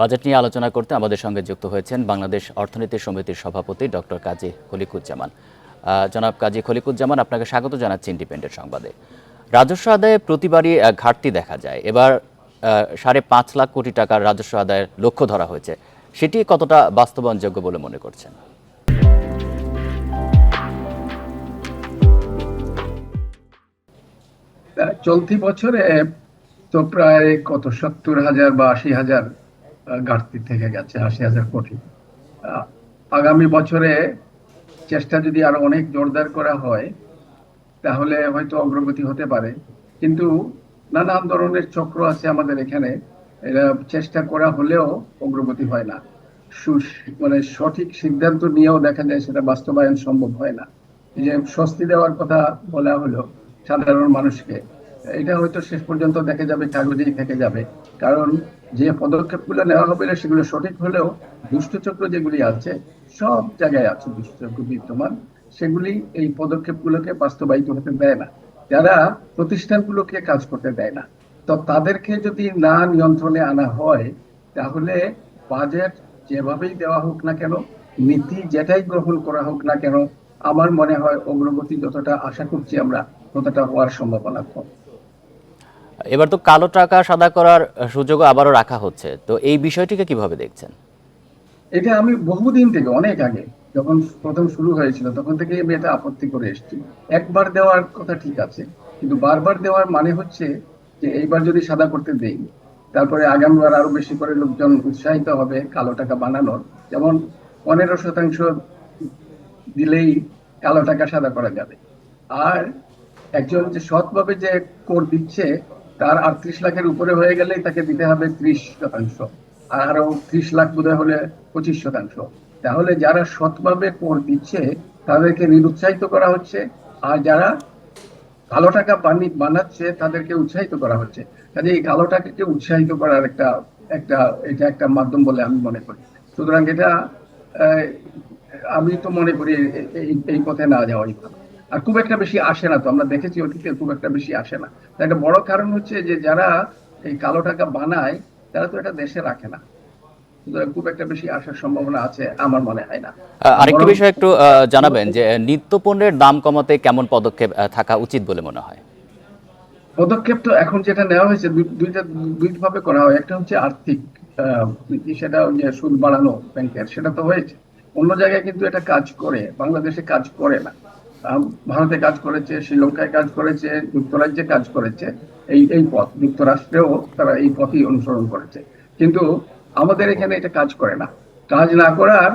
Budget নিয়ে আলোচনা করতে আমাদের সঙ্গে যুক্ত হয়েছেন বাংলাদেশ অর্থনীতি সমিতির সভাপতি ডক্টর কাজী খলিকুজ্জামান। জনাব কাজী খলিকুজ্জামান, আপনাকে স্বাগত জানাচ্ছি ইন্ডিপেন্ডেন্ট সংবাদে। রাজস্ব আদায়ে প্রতিবারই ঘাটতি দেখা যায়। এবার সাড়ে পাঁচ লাখ কোটি টাকার রাজস্ব আদায়ের লক্ষ্য ধরা হয়েছে। সেটি কতটা বাস্তবায়নযোগ্য বলে মনে করছেন? চলতি বছরে, তো প্রায় কত? সত্তর হাজার বা আশি হাজার ঘাটতি থেকে গেছে, আশি হাজার কোটি। আগামী বছরে চেষ্টা যদি আরও অনেক জোরদার করা হয়, তাহলে হয়তো অগ্রগতি হতে পারে। কিন্তু নানান ধরনের চক্র আছে আমাদের এখানে। এরা চেষ্টা করা হলেও অগ্রগতি হয় না। মানে সঠিক সিদ্ধান্ত নিয়েও দেখা যায় সেটা বাস্তবায়ন সম্ভব হয় না। যে স্বস্তি দেওয়ার কথা বলা হলো সাধারণ মানুষকে। এটা হয়তো শেষ পর্যন্ত দেখা যাবে কাগজেই থেকে যাবে। কারণ যে পদক্ষেপগুলো নেওয়া হবে সেগুলো সঠিক হলেও দুষ্টচক্র যেগুলি আছে, সব জায়গায় আছে দুষ্টচক্র বিদ্যমান। সেগুলি এই পদক্ষেপগুলোকে বাস্তবায়িত হতে দেয় না। যারা প্রতিষ্ঠানগুলোকে কাজ করতে দেয় না। তো তাদেরকে যদি না নিয়ন্ত্রণে আনা হয়, তাহলে বাজেট যেভাবেই দেওয়া হোক না কেন, নীতি যেটাই গ্রহণ করা হোক না কেন, আমার মনে হয় অগ্রগতি যতটা আশা করছি আমরা, ততটা হওয়ার সম্ভাবনা কম। এবার তো কালো টাকা সাদা করার সুযোগ আবারও রাখা হচ্ছে। তো এই বিষয়টিকে কীভাবে দেখছেন? এটা আমি বহুদিন থেকে, অনেক আগে, যখন প্রথম শুরু হয়েছিল, তখন থেকে আমি এটা আপত্তি করে এসেছি। একবার দেওয়ার কথা ঠিক আছে, কিন্তু বারবার দেওয়ার মানে হচ্ছে যে এইবার যদি সাদা করতে দেই, তারপরে আগামীবার আরও বেশি করে লোকজন উৎসাহিত হবে কালো টাকা বানানোর। যেমন পনেরো শতাংশ দিলেই কালো টাকা সাদা করা যাবে। আর একজন যে সৎভাবে যে কর দিচ্ছে তার আটত্রিশ লাখের উপরে হয়ে গেলেই তাকে দিতে হবে ত্রিশ শতাংশ। আর ত্রিশ লাখ বোধহয় হলে পঁচিশ শতাংশ। তাহলে যারা সৎভাবে কর দিচ্ছে, তাদেরকে নিরুৎসাহিত করা হচ্ছে। আর যারা কালো টাকা বানি বানাচ্ছে, তাদেরকে উৎসাহিত করা হচ্ছে। কাজে এই কালো টাকাকে উৎসাহিত করার একটা একটা, এটা একটা মাধ্যম বলে আমি মনে করি। সুতরাং এটা আমি তো মনে করি এই পথে না যাওয়াই ভালো। আর খুব একটা বেশি আসে না তো আমরা দেখেছি অতীতে খুব একটা বেশি আসে না। তার একটা বড় কারণ হচ্ছে যে যারা এই কালো টাকা বানায় তারা তো এটা দেশে রাখে না। খুব একটা বেশি আসার সম্ভাবনা আছে আমার মনে হয় না। আরেকটি বিষয় একটু জানাবেন যে দাম কমাতে কেমন পদক্ষেপ থাকা উচিত বলে মনে হয়? পদক্ষেপ তো এখন যেটা নেওয়া হয়েছে দুইটা দুইভাবে করা হয়। একটা হচ্ছে আর্থিক সেটা যে সুদ বাড়ানো ব্যাংকের সেটা তো হয়েছে। অন্য জায়গায় কিন্তু এটা কাজ করে বাংলাদেশে কাজ করে না। ভারতে কাজ করেছে, শ্রীলঙ্কায় কাজ করেছে, যুক্তরাজ্যে কাজ করেছে, এই এই পথ, যুক্তরাষ্ট্রেও তারা এই পথই অনুসরণ করেছে। কিন্তু আমাদের এখানে এটা কাজ করে না। কাজ না করার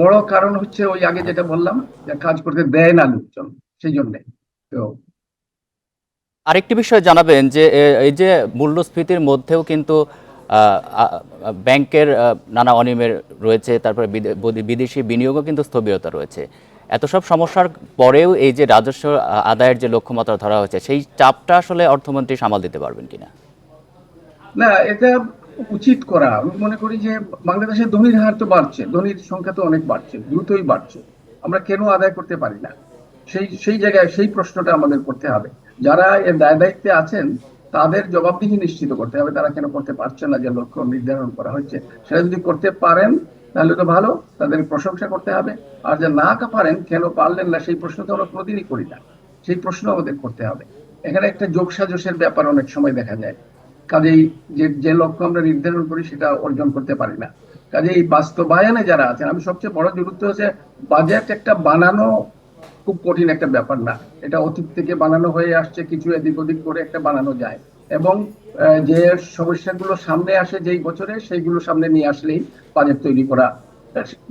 বড় কারণ হচ্ছে ওই আগে যেটা বললাম, যে কাজ করতে দেয় না লোকজন সেই জন্যে তো আরেকটি বিষয় জানাবেন যে এই যে মূল্যস্ফীতির মধ্যেও কিন্তু ব্যাংকের নানা অনিয়মের রয়েছে, তারপরে বিদেশি বিনিয়োগও কিন্তু স্থবিরতা রয়েছে। এত সব সমস্যার পরেও এই যে রাজস্ব আদায়ের যে লক্ষ্যমাত্রা ধরা হয়েছে, সেই চাপটা আসলে অর্থমন্ত্রী সামাল দিতে পারবেন কিনা? না, এটা উচিত করা। আমি মনে করি যে বাংলাদেশের ধনীর হার তো বাড়ছে, ধনীর সংখ্যা তো অনেক বাড়ছে, দ্রুতই বাড়ছে। আমরা কেন আদায় করতে পারি না? সেই সেই জায়গায় সেই প্রশ্নটা আমাদের করতে হবে। যারা এর দায় দায়িত্বে আছেন, তাদের জবাবদিহি নিশ্চিত করতে হবে, তারা কেন করতে পারছে না যে লক্ষ্য নির্ধারণ করা হয়েছে। সেটা যদি করতে পারেন তাহলে তো ভালো, তাদের প্রশংসা করতে হবে। আর যে না পারেন, কেন পারলেন না, সেই প্রশ্ন তো আমরা কোনোদিনই করি না। সেই প্রশ্ন আমাদের করতে হবে। এখানে একটা যোগ সাজসের ব্যাপার অনেক সময় দেখা যায়। কাজেই যে যে লক্ষ্য আমরা নির্ধারণ করি, সেটা অর্জন করতে পারি না। কাজে এই বাস্তবায়নে যারা আছেন, আমি সবচেয়ে বড় গুরুত্ব হচ্ছে, বাজেট একটা বানানো খুব কঠিন একটা ব্যাপার না। এটা অতীত থেকে বানানো হয়ে আসছে, কিছু এদিক ওদিক করে একটা বানানো যায়। এবং যে সমস্যাগুলো সামনে আসে যেই বছরে, সেইগুলো সামনে নিয়ে আসলেই বাজেট তৈরি করা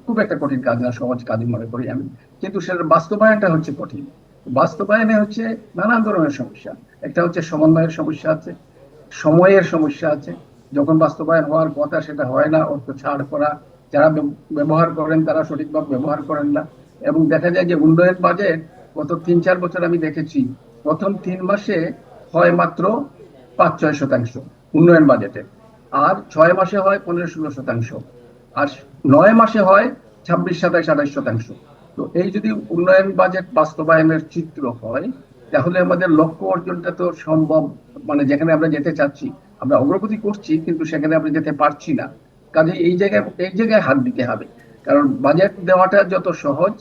খুব একটা কঠিন কাজ না, সহজ কাজই মনে করি আমি। কিন্তু সেটার বাস্তবায়নটা হচ্ছে কঠিন। বাস্তবায়নে হচ্ছে নানান ধরনের সমস্যা। একটা হচ্ছে সমন্বয়ের সমস্যা আছে, সময়ের সমস্যা আছে। যখন বাস্তবায়ন হওয়ার কথা সেটা হয় না, অর্থ ছাড় করা, যারা ব্যবহার করেন তারা সঠিকভাবে ব্যবহার করেন না। এবং দেখা যায় যে উন্নয়ন বাজেট গত তিন চার বছর আমি দেখেছি, প্রথম তিন মাসে হয় মাত্র পাঁচ, ছয় শতাংশ। উন্নয়ন বাজেটে। আর ছয় মাসে হয় পনেরো, ষোলো শতাংশ। আর নয় মাসে হয় ছাব্বিশ, সাতাইশ, আঠাইশ শতাংশ। তো এই যদি উন্নয়ন বাজেট বাস্তবায়নের চিত্র হয়, তাহলে আমাদের লক্ষ্য অর্জনটা তো সম্ভব। মানে যেখানে আমরা যেতে চাচ্ছি, আমরা অগ্রগতি করছি, কিন্তু সেখানে আমরা যেতে পারছি না। কাজে এই জায়গায় এই জায়গায় হাত দিতে হবে। কারণ বাজেট দেওয়াটা যত সহজ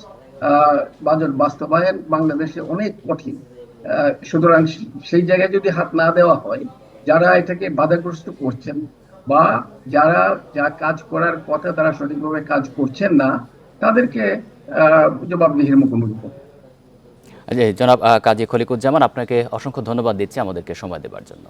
বাজেট বাস্তবায়ন বাংলাদেশে অনেক কঠিন। সুতরাং সেই জায়গায় যদি হাত না দেওয়া হয়, যারা এটাকে বাধাগ্রস্ত করছেন বা যারা যা কাজ করার কথা তারা সঠিকভাবে কাজ করছেন না, তাদেরকে জবাবদিহির মুখোমুখি করতে জনাব কাজী খলিকুজ্জামান, আপনাকে অসংখ্য ধন্যবাদ দিচ্ছি আমাদেরকে সময় দেবার জন্য।